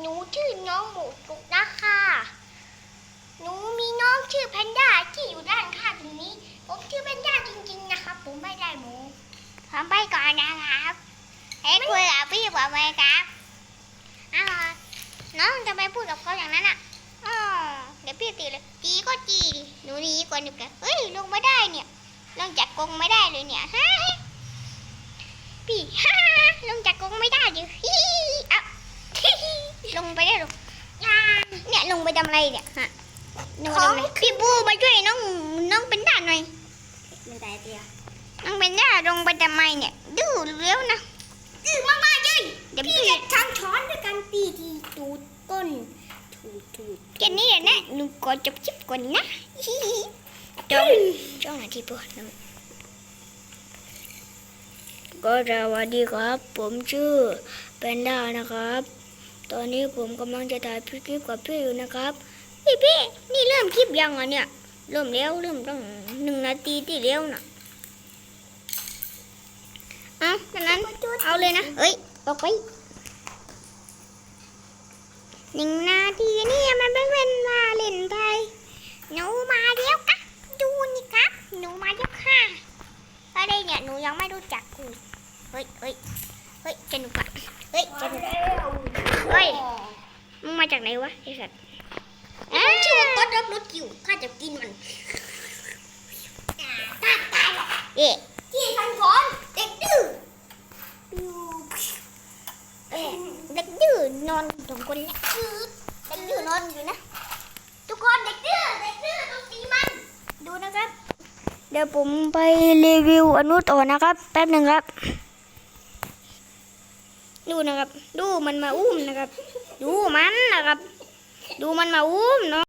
หนูชื่อน้องหมูตุกนะคะ หนูมีน้องชื่อแพนด้าที่อยู่ด้านข้างตรงนี้ ผมชื่อแพนด้าจริงๆนะครับ ผมไม่ได้หมู ผมไปก่อนนะครับเฮ้คุยกับพี่บอกไปครับอ้าวน้องจะไปพูดกับเขาอย่างนั้นอะอ๋อเดี๋ยวพี่ตีเลยตีก็ตีดิหนูหนีก่อนดีกว่าเฮ้ยลงไม่ได้เนี่ย ลงจากกรงไม่ได้เลยเนี่ยฮะพี่ฮ่าลงจากกรงไม่ได้ดิฮิอะ ลงไปได้หรอเนี่ยล งไปทำอะไรเนี่ยฮะลงไปทำอะไรพี่บูมาช่วยน้องน้องเป็นด่านหน่อยไม่ได้เตียน้องเป็นด่าลงไปทำไมเนี่ย ดื้อเร็วนะดื้อมากๆเลยเดี๋ยวพี่พี่จะทั้งช้อนด้วยกันตีที่ตูดก้นถูดถูดแค่นี้แหละนะหนูขอจบคลิปก่อนนะฮิฮิจบจ้องนาทีปวดน้ก็สวัสดีครับ ผมชื่อเป็นด้านะครับ ตอนนี้ผมกำลังจะถ่ายคลิปกับพี่อยู่นะครับ พี่พี่นี่เริ่มคลิปยังอะเนี่ย เริ่มแล้วเริ่มตั้งหนึ่งนาทีที่แล้วน่ะเอะดังนั้นเอาเลยนะเอ้ยออกไปหนึ่งนาทีนี่มันเป็นเวลาเล่นไปหนูมาแล้วครับดูนี่ครับหนูมาแล้วค่ะอะไรเนี่ยหนูยังไม่รู้จักคุณเฮ้ยเฮ้ยเฮ้ยสนุกอะเฮ้ยสนุก ฮ้ยมึงมาจากไหนวะไอ้สัตว์มันชื่อว่าก๊อตรับรถอยู่ข้าจะกินมันตายตายหรอกเอ๊ะที่ทั้งช้อนเด็กดื้อเอ๊ะเด็กดื้อนอนสองคนแหละเด็กดื้อนอนอยู่นะทุกคนเด็กดื้อเด็กดื้อต้องตีมันดูนะครับ เดี๋ยวผมไปรีวิวอนุต่อนะครับ แป๊บหนึ่งครับ ดูนะครับ ดูมันมาอุ้มนะครับ ดูมันนะครับ ดูมันมาอุ้มเนาะ